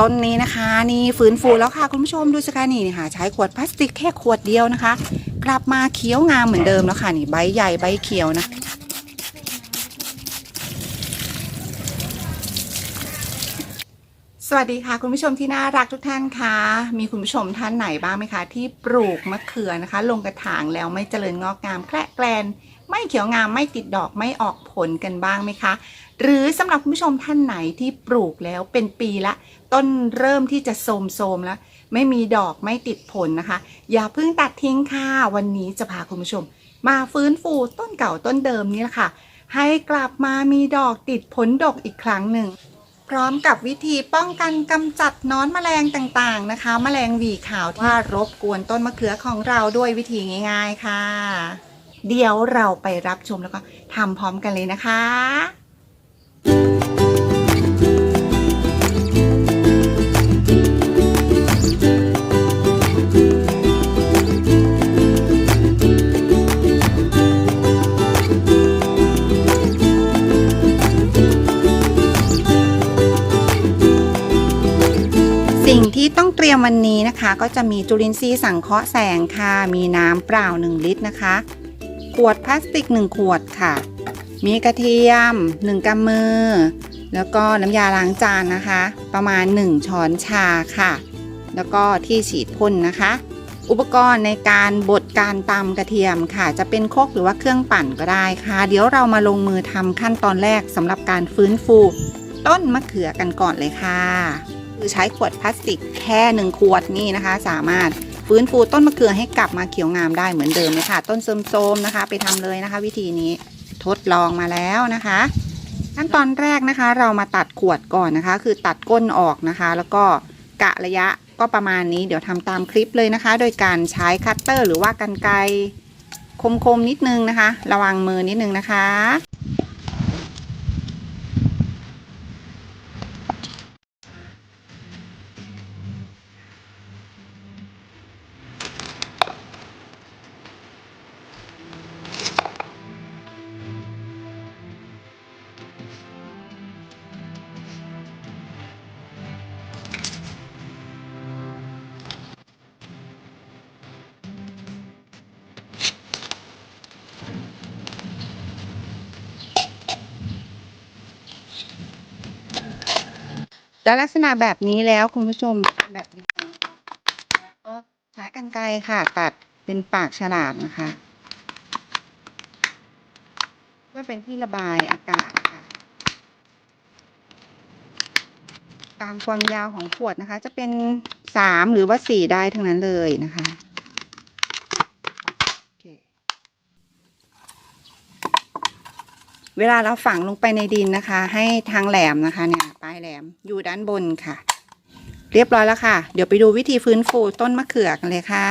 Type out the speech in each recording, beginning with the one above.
ต้นนี้นะคะ นี่ฟื้นฟูแล้วค่ะคุณผู้ชมดูสกานี่นี่ค่ะใช้ขวดพลาสติกแค่ขวดเดียวนะคะ กลับมาเขียวงามเหมือนเดิมแล้วค่ะนี่ใบใหญ่ใบเขียวนะสวัสดีค่ะคุณผู้ชมที่น่ารักทุกท่านคะมีคุณผู้ชมท่านไหนบ้างไหมคะ ที่ปลูกมะเขือนะคะ ลงกระถางแล้วไม่เจริญงอกงามแคละแกลน ไม่เขียวงามไม่ติดดอกไม่ออกผลกันบ้างไหมคะ หรือสำหรับคุณผู้ชมท่านไหนที่ปลูกแล้วเป็นปีละ ต้นเริ่มที่จะโทมโทมแล้ว ไม่มีดอกไม่ติดผลนะคะ อย่าเพิ่งตัดทิ้งค่ะวันนี้จะพาคุณผู้ชม มาฟื้นฟูต้นเก่าต้นเดิมนี่แหละค่ะ ให้กลับมามีดอกติดผลดกอีกครั้งหนึ่งพร้อมกับวิธีป้องกันกำจัดน้อนแมลงต่างๆนะคะ แมลงหวีขาวว่ารบกวนต้นมะเขือของเราด้วยวิธีง่าย ๆ ค่ะ เดี๋ยวเราไปรับชมแล้วก็ทำพร้อมกันเลยนะคะสิ่งที่ต้องเตรียมวันนี้นะคะ ก็จะมีจุลินทรีย์สังเคราะห์แสงค่ะ มีน้ำเปล่า 1 ลิตรนะคะ ขวดพลาสติก 1 ขวดค่ะ มีกระเทียม 1กำมือ แล้วก็น้ำยาล้างจานนะคะ ประมาณ 1 ช้อนชาค่ะ แล้วก็ที่ฉีดพ่นนะคะ อุปกรณ์ในการบดการตำกระเทียมค่ะ จะเป็นโคกหรือว่าเครื่องปั่นก็ได้ค่ะ เดี๋ยวเรามาลงมือทำขั้นตอนแรกสำหรับการฟื้นฟู ต้นมะเขือกันก่อนเลยค่ะ คือใช้ขวดพลาสติกแค่หนึ่งขวดนี่นะคะ สามารถ ฟื้นฟูต้นมะเขือให้กลับมาเขียวงามได้เหมือนเดิมเลยค่ะ ต้นโทรมๆนะคะ ไปทำเลยนะคะ วิธีนี้ทดลองมาแล้วนะคะขั้นตอนแรกนะคะ เรามาตัดขวดก่อนนะคะ คือตัดก้นออกนะคะ แล้วก็กะระยะก็ประมาณนี้เดี๋ยวทำตามคลิปเลยนะคะ โดยการใช้คัตเตอร์หรือว่ากันไกรคมๆนิดนึงนะคะ ระวังมือนิดนึงนะคะ แล้วลักษณะแบบนี้แล้วคุณผู้ชมแบบนี้ก็ใช้กันไกลค่ะ ตัดเป็นปากฉลามนะคะเพื่อเป็นที่ระบายอากาศค่ะ ตามความยาวของขวดนะคะ จะเป็นสามหรือว่าสี่ได้ทั้งนั้นเลยนะคะโอเค เวลาเราฝังลงไปในดินนะคะ ให้ทางแหลมนะคะเนี่ยปลายแหลมอยู่ด้านบนค่ะ เรียบร้อยแล้วค่ะ เดี๋ยวไปดูวิธีฟื้นฟูต้นมะเขือกันเลยค่ะ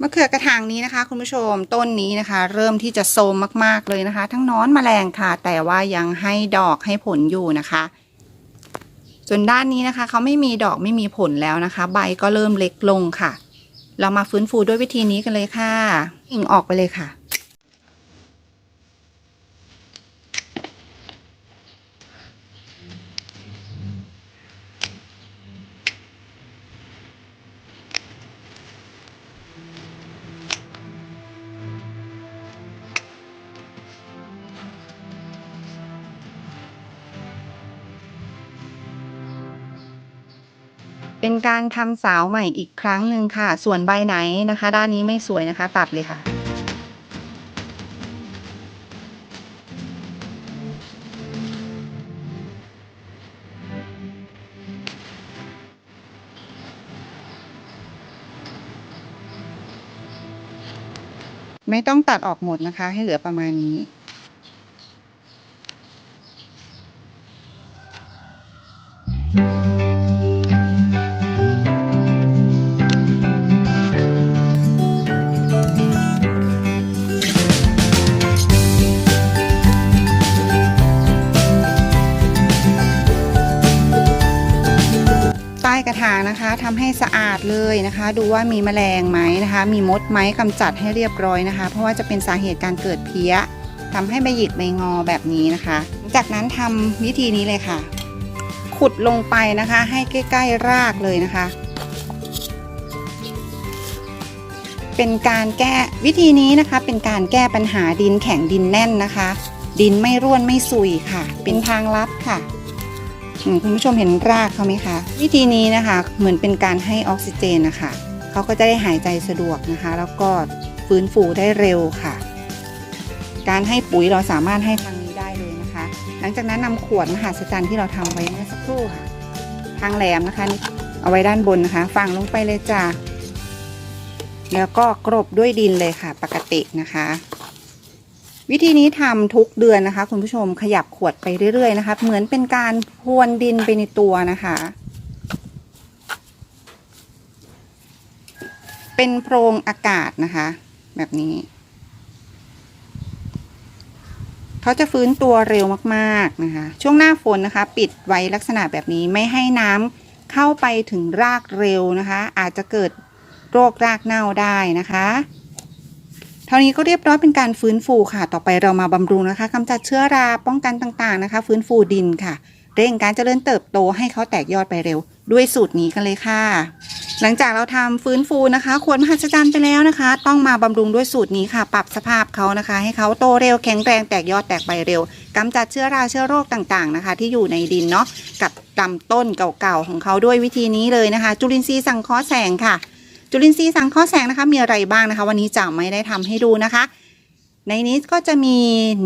มะเขือกระถางนี้นะคะ คุณผู้ชมต้นนี้นะคะ เริ่มที่จะโทรมมาก ๆ เลยนะคะ ทั้งน้อนแมลงค่ะ แต่ว่ายังให้ดอกให้ผลอยู่นะคะจนด้านนี้นะคะเขาไม่มีดอกไม่มีผลแล้วนะคะ ใบก็เริ่มเล็กลงค่ะ เรามาฟื้นฟูด้วยวิธีนี้กันเลยค่ะกิ่งออกไปเลยค่ะ เป็นการทำสาวใหม่อีกครั้งหนึ่งค่ะ ส่วนใบไหนนะคะ ด้านนี้ไม่สวยนะคะ ตัดเลยค่ะไม่ต้องตัดออกหมดนะคะ ให้เหลือประมาณนี้ ทำให้สะอาดเลยนะคะ ดูว่ามีแมลงไหมนะคะ มีมดไหมกำจัดให้เรียบร้อยนะคะ เพราะว่าจะเป็นสาเหตุการเกิดเพี้ยทำให้ใบหยิกใบงอแบบนี้นะคะ จากนั้นทำวิธีนี้เลยค่ะ ขุดลงไปนะคะ ให้ใกล้ๆรากเลยนะคะ เป็นการแก้วิธีนี้นะคะ เป็นการแก้ปัญหาดินแข็งดินแน่นนะคะ ดินไม่ร่วนไม่ซุยค่ะ เป็นทางลัดค่ะ คุณผู้ชมเห็นรากเขาไหมคะ วิธีนี้นะคะเหมือนเป็นการให้ออกซิเจนนะคะเขาก็จะได้หายใจสะดวกนะคะ แล้วก็ฟื้นฟูได้เร็วค่ะ การให้ปุ๋ยเราสามารถให้ทางนี้ได้เลยนะคะ หลังจากนั้นนำขวดมหาสจรรย์ที่เราทำไว้เมื่อสักครู่ค่ะ ทางแหลมนะคะ เอาไว้ด้านบนนะคะฝังลงไปเลยจ้ะแล้วก็กรบด้วยดินเลยค่ะ ปกตินะคะ วิธีนี้ทำทุกเดือนนะคะ คุณผู้ชมขยับขวดไปเรื่อยๆนะคะ เหมือนเป็นการพรวนดินไปในตัวนะคะ เป็นโพรงอากาศนะคะ แบบนี้ เขาจะฟื้นตัวเร็วมากๆนะคะ ช่วงหน้าฝนนะคะ ปิดไว้ลักษณะแบบนี้ไม่ให้น้ำเข้าไปถึงรากเร็วนะคะ อาจจะเกิดโรครากเน่าได้นะคะ เท่านี้ก็เรียบร้อยเป็นการฟื้นฟูค่ะ ต่อไปเรามาบำรุงนะคะกำจัดเชื้อราป้องกันต่างๆนะคะ ฟื้นฟูดินค่ะ เร่งการเจริญเติบโตให้เขาแตกยอดไปเร็ว ด้วยสูตรนี้กันเลยค่ะ หลังจากเราทำฟื้นฟูนะคะขวดมหัศจรรย์ไปแล้วนะคะ ต้องมาบำรุงด้วยสูตรนี้ค่ะ ปรับสภาพเขานะคะ ให้เขาโตเร็วแข็งแรงแตกยอดแตกใบเร็วกำจัดเชื้อราเชื้อโรคต่างๆนะคะ ที่อยู่ในดินเนาะกับลำต้นเก่าๆของเขาด้วยวิธีนี้เลยนะคะ จุลินทรีย์สังเคราะห์แสงค่ะ จุลินทรีย์สังเคราะห์แสงนะคะ มีอะไรบ้างนะคะ วันนี้จะไม่ได้ทำให้ดูนะคะ ในนี้ก็จะมี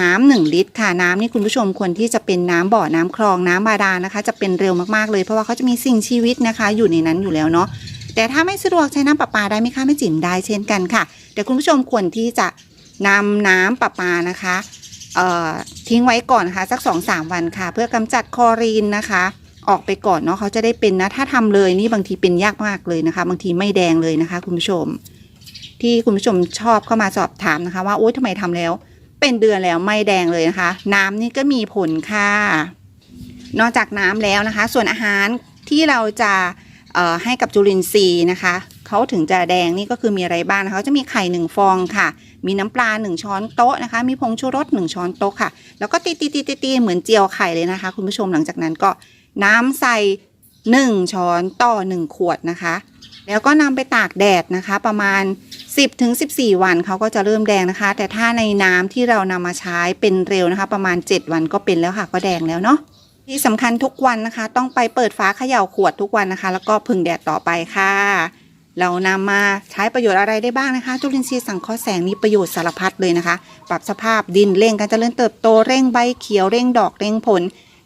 น้ำหนึ่งลิตรค่ะน้ำนี่คุณผู้ชมควรที่จะเป็นน้ำบ่อน้ำคลองน้ำบาดาลนะคะ จะเป็นเร็วมากๆเลยเพราะว่าเขาจะมีสิ่งชีวิตนะคะ อยู่ในนั้นอยู่แล้วเนาะแต่ถ้าไม่สะดวกใช้น้ำประปาได้ไหมคะไม่จิ๋มได้เช่นกันค่ะแต่คุณผู้ชมควรที่จะนำน้ำประปานะคะเอ่อทิ้งไว้ก่อนนะคะสัก 2-3 วันค่ะ เพื่อกำจัดคอรีนนะคะ ออกไปก่อนเนาะเขาจะได้เป็นนะ ถ้าทำเลยนี่บางทีเป็นยากมากเลยนะคะ บางทีไม่แดงเลยนะคะ คุณผู้ชม ที่คุณผู้ชมชอบเข้ามาสอบถามนะคะ ว่าโอ๊ยทำไมทำแล้ว เป็นเดือนแล้วไม่แดงเลยนะคะ น้ำนี่ก็มีผลค่ะ นอกจากน้ำแล้วนะคะ ส่วนอาหารที่เราจะให้กับจุลินทรีย์นะคะเขาถึงจะแดงนี่ก็คือมีอะไรบ้างนะคะเขาจะมีไข่หนึ่งฟองค่ะ มีน้ำปลาหนึ่งช้อนโต๊ะนะคะ มีผงชูรสหนึ่งช้อนโต๊ะค่ะ แล้วก็ตีตีตีตีตีเหมือนเจียวไข่เลยนะคะ คุณผู้ชมหลังจากนั้นก็ น้ำใส่หนึ่งช้อนต่อหนึ่งขวดนะคะ แล้วก็นำไปตากแดดนะคะ ประมาณ 10ถึง14 วันเขาก็จะเริ่มแดงนะคะ แต่ถ้าในน้ำที่เรานำมาใช้เป็นเร็วนะคะ ประมาณ 7 วันก็เป็นแล้วค่ะ ก็แดงแล้วเนาะที่สำคัญทุกวันนะคะ ต้องไปเปิดฝาเขย่าขวดทุกวันนะคะ แล้วก็พึ่งแดดต่อไปค่ะ เรานำมาใช้ประโยชน์อะไรได้บ้างนะคะ จุลินทรีย์สังเคราะห์แสงมีประโยชน์สารพัดเลยนะคะ ปรับสภาพดินเร่งการเจริญเติบโตเร่งใบเขียวเร่งดอกเร่งผล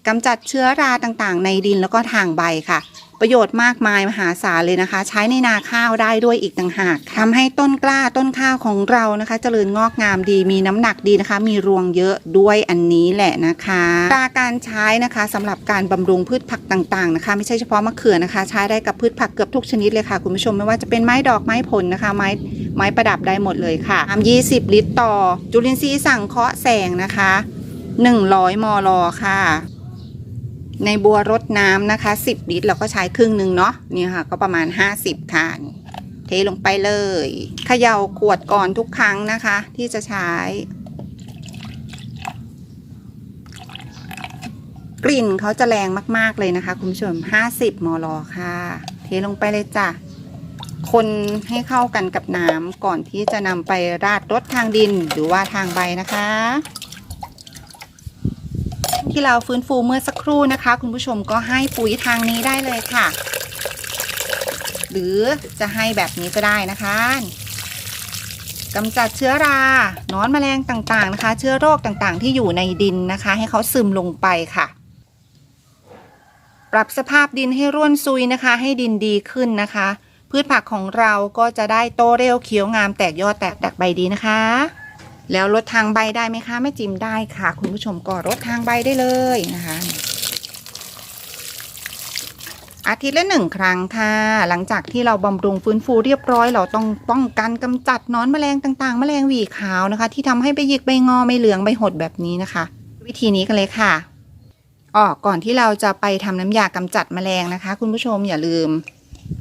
กำจัดเชื้อราต่างๆ ในดินแล้วก็ทางใบค่ะ ประโยชน์มากมายมหาศาลเลยนะคะ ใช้ในนาข้าวได้ด้วยอีกต่างหากทำให้ต้นกล้าต้นข้าวของเรานะคะเจริญงอกงามดีมีน้ำหนักดีนะคะ มีรวงเยอะด้วยอันนี้แหละนะคะตราการใช้นะคะสำหรับการบำรุงพืชผักต่างๆนะคะไม่ใช่เฉพาะมะเขือนะคะ ใช้ได้กับพืชผักเกือบทุกชนิดเลยค่ะคุณผู้ชมไม่ว่าจะเป็นไม้ดอกไม้ผลนะคะไม้ไม้ประดับได้หมดเลยค่ะน้ำ20 ลิตรต่อ จุลินทรีย์สั่งเคาะแสงนะคะ 100 มล ค่ะ ในบัวรดน้ำนะคะ 10 ลิตรเราก็ใช้ครึ่งหนึ่งเนาะนี่ค่ะ ก็ประมาณ 50ค่ะนี่เทลงไปเลยเขย่าขวดก่อนทุกครั้งนะคะ ที่จะใช้ กลิ่นเขาจะแรงมาก ๆ เลยนะคะ คุณผู้ชม 50 มลค่ะ เทลงไปเลยจ้ะ คนให้เข้ากันกับน้ำก่อนที่จะนำไปราดรดทางดินหรือว่าทางใบนะคะ ที่เราฟื้นฟูเมื่อสักครู่นะคะ คุณผู้ชมก็ให้ปุ๋ยทางนี้ได้เลยค่ะ หรือจะให้แบบนี้ก็ได้นะคะกำจัดเชื้อรานอนแมลงต่างๆนะคะ เชื้อโรคต่างๆ ที่อยู่ในดินนะคะ ให้เขาซึมลงไปค่ะ ปรับสภาพดินให้ร่วนซุยนะคะ ให้ดินดีขึ้นนะคะ พืชผักของเราก็จะได้โตเร็วเขียวงามแตกยอดแตกแตกใบดีนะคะ แล้วลดทางใบได้ไหมคะแม่จิมได้ค่ะ คุณผู้ชมก็ลดทางใบได้เลยนะคะ อาทิตย์ละหนึ่งครั้งค่ะ หลังจากที่เราบำรุงฟื้นฟูเรียบร้อย เราต้องป้องกันกำจัดนอนแมลงต่างๆ แมลงหวีขาวนะคะ ที่ทำให้ใบหยิกใบงอใบเหลืองใบหดแบบนี้นะคะ วิธีนี้กันเลยค่ะอ๋อก่อนที่เราจะไปทำน้ำยากำจัดแมลงนะคะ คุณผู้ชมอย่าลืม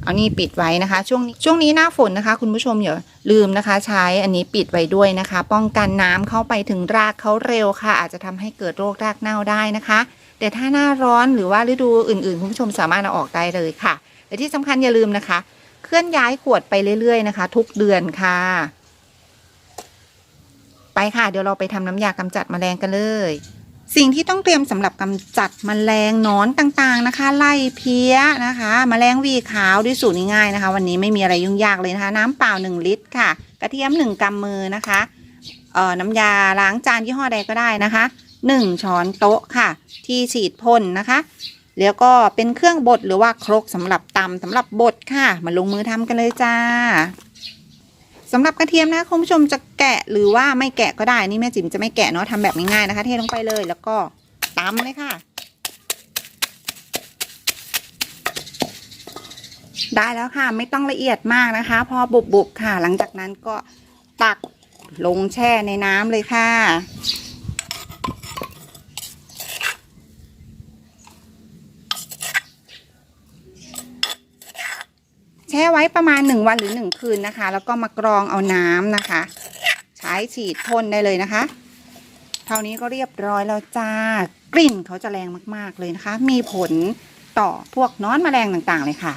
เอานี่ปิดไว้นะคะ ช่วงนี้ช่วงนี้หน้าฝนนะคะ คุณผู้ชมอย่าลืมนะคะ ใช้อันนี้ปิดไว้ด้วยนะคะ ป้องกันน้ำเข้าไปถึงรากเขาเร็วค่ะ อาจจะทำให้เกิดโรครากเน่าได้นะคะ แต่ถ้าหน้าร้อนหรือว่าฤดูอื่นๆ คุณผู้ชมสามารถเอาออกได้เลยค่ะแต่ที่สำคัญอย่าลืมนะคะ เคลื่อนย้ายขวดไปเรื่อยๆนะคะ ทุกเดือนค่ะ ไปค่ะ เดี๋ยวเราไปทำน้ำยากำจัดแมลงกันเลย สิ่งที่ต้องเตรียมสำหรับกำจัดแมลงนอนต่างๆนะคะ ไล่เพี้ยนะคะแมลงวีขาวด้วยสูตรง่ายๆนะคะ วันนี้ไม่มีอะไรยุ่งยากเลยนะคะ น้ำเปล่า 1 ลิตรค่ะ กระเทียม 1กำมือนะคะเอ่อน้ำยาล้างจานยี่ห้อใดก็ได้นะคะ 1 ช้อนโต๊ะค่ะ ที่ฉีดพ่นนะคะ แล้วก็เป็นเครื่องบดหรือว่าครกสำหรับตำสำหรับบดค่ะ มาลงมือทำกันเลยจ้า สำหรับกระเทียมนะคุณผู้ชมจะแกะหรือว่าไม่แกะก็ได้นี่แม่จิ๋มจะไม่แกะเนาะทำแบบง่ายๆนะคะ เทลงไปเลยแล้วก็ตำเลยค่ะ ได้แล้วค่ะไม่ต้องละเอียดมากนะคะ พอบุบๆค่ะ หลังจากนั้นก็ตักลงแช่ในน้ำเลยค่ะ ไว้ประมาณ 1 วันหรือ 1 คืนนะคะ แล้วก็มากรองเอาน้ำนะคะ ใช้ฉีดพ่นได้เลยนะคะ เท่านี้ก็เรียบร้อยแล้วจ้ากลิ่นเขาจะแรงมากๆเลยนะคะ มีผลต่อพวกน้อนแมลงต่างๆเลยค่ะ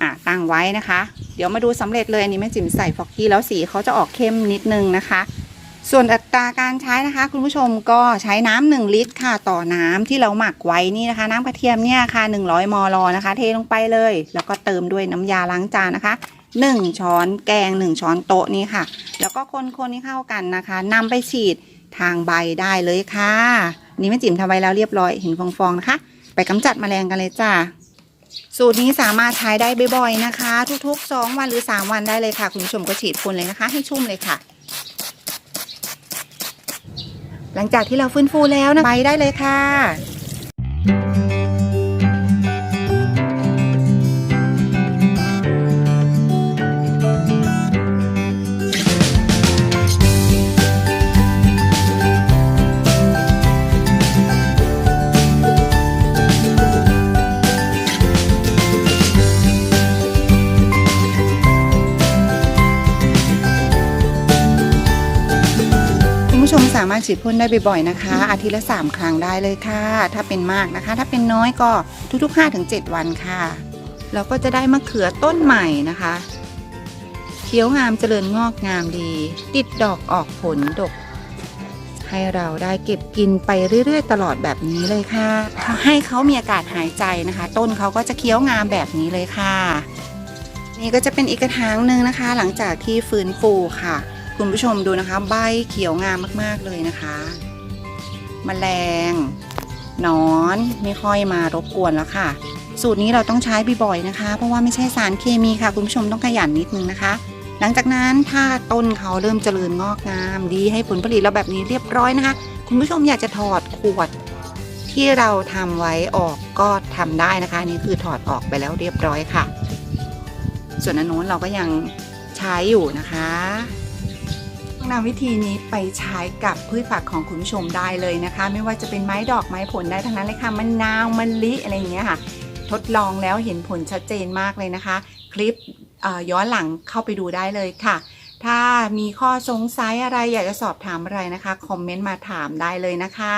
อะตั้งไว้นะคะ เดี๋ยวมาดูสำเร็จเลยอันนี้แม่จิ๋มใส่ฟอกกี้แล้วสีเขาจะออกเข้มนิดนึงนะคะ ส่วนอัตราการใช้นะคะ คุณผู้ชมก็ใช้น้ำหนึ่งลิตรค่ะต่อน้ำที่เราหมักไว้นี่นะคะ น้ำกระเทียมเนี่ยค่ะ 100 มลนะคะ เทลงไปเลย แล้วก็เติมด้วยน้ำยาล้างจานนะคะ 1 ช้อนแกง 1 ช้อนโต๊ะนี่ค่ะ แล้วก็คนๆให้เข้ากันนะคะนำไปฉีดทางใบได้เลยค่ะ นี่แม่จิ๋มทำไว้แล้วเรียบร้อยเห็นฟองๆนะคะ ไปกำจัดแมลงกันเลยจ้าสูตรนี้สามารถใช้ได้บ่อยๆนะคะ ทุกๆ 2 วันหรือ 3 วันได้เลยค่ะ คุณผู้ชมก็ฉีดพ่นเลยนะคะ ให้ชุ่มเลยค่ะ หลังจากที่เราฟื้นฟูแล้วนะไปได้เลยค่ะ สามารถฉีดพ่นได้บ่อยๆนะคะ อาทิตย์ละ 3 ครั้งได้เลยค่ะ ถ้าเป็นมากนะคะ ถ้าเป็นน้อยก็ทุกๆ 5-7 วันค่ะเราก็จะได้มะเขือต้นใหม่นะคะ เขียวงามเจริญงอกงามดี ติดดอกออกผลดก ให้เราได้เก็บกินไปเรื่อยๆ ตลอดแบบนี้เลยค่ะให้เขามีอากาศหายใจนะคะ ต้นเขาก็จะเขียวงามแบบนี้เลยค่ะ นี่ก็จะเป็นอีกกระถางหนึ่งนะคะ หลังจากที่ฟื้นฟูค่ะ คุณผู้ชมดูนะคะ ใบเขียวงามมาก ๆ เลยนะคะแมลงนอนไม่ค่อยมารบกวนแล้วค่ะ สูตรนี้เราต้องใช้บ่อยๆนะคะ เพราะว่าไม่ใช่สารเคมีค่ะ คุณผู้ชมต้องขยันนิดนึงนะคะ หลังจากนั้นถ้าต้นเขาเริ่มเจริญงอกงาม ดีให้ผลผลิตเราแบบนี้เรียบร้อยนะคะ คุณผู้ชมอยากจะถอดขวด ที่เราทำไว้ออกก็ทำได้นะคะนนี่คือถอดออกไปแล้วเรียบร้อยค่ะ ส่วนอันนู้นเราก็ยังใช้อยู่นะคะ นำวิธีนี้ไปใช้กับพืชผักของคุณผู้ชมได้เลยนะคะ ไม่ว่าจะเป็นไม้ดอกไม้ผลได้ทั้งนั้นเลยค่ะมะนาวมะลิอะไรอย่างเงี้ยค่ะ ทดลองแล้วเห็นผลชัดเจนมากเลยนะคะ คลิปย้อนหลังเข้าไปดูได้เลยค่ะ ถ้ามีข้อสงสัยอะไรอยากจะสอบถามอะไรนะคะคอมเมนต์มาถามได้เลยนะคะ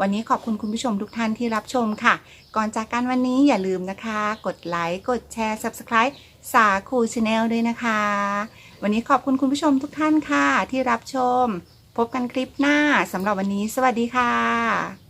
วันนี้ขอบคุณคุณผู้ชมทุกท่านที่รับชมค่ะ ก่อนจากกันวันนี้อย่าลืมนะคะ กดไลค์กดแชร์ Subscribe สาคูชาแนลด้วยนะคะ วันนี้ขอบคุณคุณผู้ชมทุกท่านค่ะ ที่รับชม พบกันคลิปหน้าสำหรับวันนี้ สวัสดีค่ะ